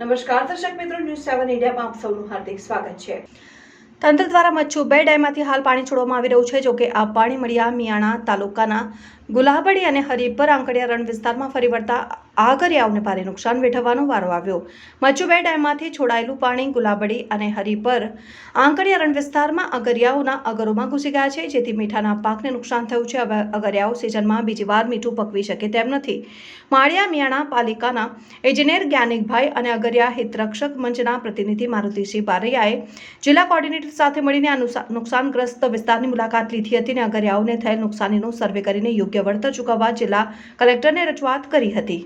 નમસ્કાર, દર્શક મિત્રો ન્યૂઝ સેવન ઇન્ડિયામાં આપ સૌનું હાર્દિક સ્વાગત છે. તંત્ર દ્વારા મચ્છુ બે ડેમમાંથી હાલ પાણી છોડવામાં આવી રહ્યું છે જોકે આ પાણી મળ્યા મિયાણા તાલુકાના ગુલાબડી અને હરિપર આંકડિયા રણ વિસ્તારમાં ફરી વળતા આગરિયાઓને ભારે નુકસાન વેઠવવાનો વારો આવ્યો. મચ્છુ બે ડેમમાંથી છોડાયેલું પાણી ગુલાબડી અને હરિપર આંકડિયા રણ વિસ્તારમાં અગરિયાઓના અગરોમાં ઘૂસી ગયા છે, જેથી મીઠાના પાકને નુકસાન થયું છે. હવે અગરિયાઓ સિઝનમાં બીજી વાર મીઠું પકવી શકે તેમ નથી. માળિયા મિયાણા પાલિકાના એન્જિનિયર જ્ઞાનિકભાઈ અને અગરિયા હિતરક્ષક મંચના પ્રતિનિધિ મારુતિસિંહ બારૈયાએ જિલ્લા કોર્ડિનેટર સાથે મળીને આ નુકસાનગ્રસ્ત વિસ્તારની મુલાકાત લીધી હતી અને અગરિયાઓને થયેલ નુકસાનીનો સર્વે કરીને યોગ્ય વળતર ચૂકવવા જિલ્લા કલેક્ટરને રજૂઆત કરી હતી.